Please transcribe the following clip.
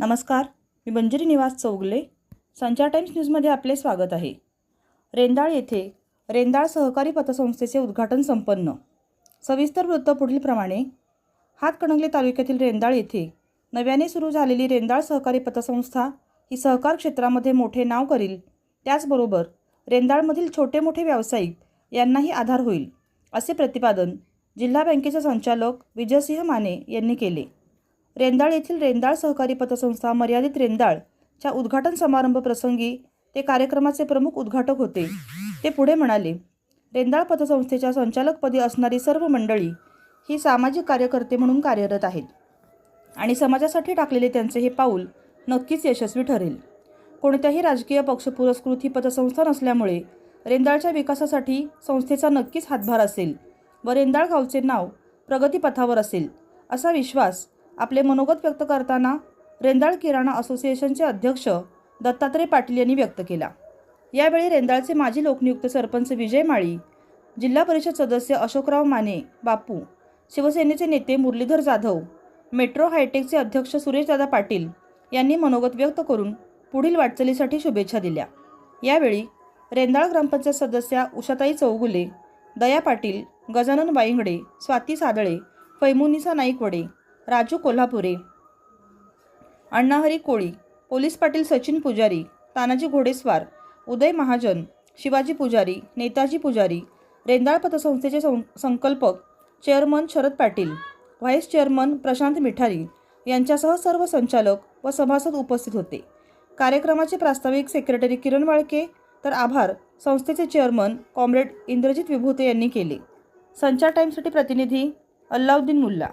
नमस्कार मी बंजरी निवास चौगले संचार टाइम्स न्यूजमध्ये आपले स्वागत आहे. रेंदाळ येथे रेंदाळ सहकारी पतसंस्थेचे उद्घाटन संपन्न. सविस्तर वृत्त पुढीलप्रमाणे हातकणंगले तालुक्यातील रेंदाळ येथे नव्याने सुरू झालेली रेंदाळ सहकारी पतसंस्था ही सहकार क्षेत्रामध्ये मोठे नाव करील. त्याचबरोबर रेंदाळमधील छोटे मोठे व्यावसायिक यांनाही आधार होईल असे प्रतिपादन जिल्हा बँकेचे संचालक विजयसिंह माने यांनी केले. रेंदाळ येथील रेंदाळ सहकारी पतसंस्था मर्यादित रेंदाळच्या उद्घाटन समारंभ प्रसंगी ते कार्यक्रमाचे प्रमुख उद्घाटक होते. ते पुढे म्हणाले रेंदाळ पतसंस्थेच्या संचालकपदी असणारी सर्व मंडळी ही सामाजिक कार्यकर्ते म्हणून कार्यरत आहेत आणि समाजासाठी टाकलेले त्यांचे हे पाऊल नक्कीच यशस्वी ठरेल. कोणत्याही राजकीय पक्ष पुरस्कृत ही पतसंस्था नसल्यामुळे रेंदाळच्या विकासासाठी संस्थेचा नक्कीच हातभार असेल व रेंदाळ गावचे नाव प्रगतीपथावर असेल असा विश्वास आपले मनोगत व्यक्त करताना रेंदाळ किराणा असोसिएशनचे अध्यक्ष दत्तात्रय पाटील यांनी व्यक्त केला. यावेळी रेंदाळचे माजी लोकनियुक्त सरपंच विजय माळी जिल्हा परिषद सदस्य अशोकराव माने बापू शिवसेनेचे नेते मुरलीधर जाधव मेट्रो हायटेकचे अध्यक्ष सुरेशदादा पाटील यांनी मनोगत व्यक्त करून पुढील वाटचालीसाठी शुभेच्छा दिल्या. यावेळी रेंदाळ ग्रामपंचायत सदस्या उषाताई चौगुले दया पाटील गजानन वाईंगडे स्वाती सादळे फैमुनिसा नाईकवडे राजू कोल्हापुरे. अण्णाहरी कोळी पोलीस पाटील सचिन पुजारी तानाजी घोडेस्वार उदय महाजन शिवाजी पुजारी नेताजी पुजारी रेंदाळ पतसंस्थेचे सं संकल्पक chairman Sharad Patil vice chairman Prashant Mithari यांच्यासह सर्व संचालक व सभासद उपस्थित होते. कार्यक्रमाचे प्रास्ताविक सेक्रेटरी किरण वाळके तर आभार संस्थेचे चेअरमन कॉम्रेड इंद्रजित विभूते यांनी केले. संचार टाईमसाठी प्रतिनिधी अल्लाउद्दीन मुल्ला.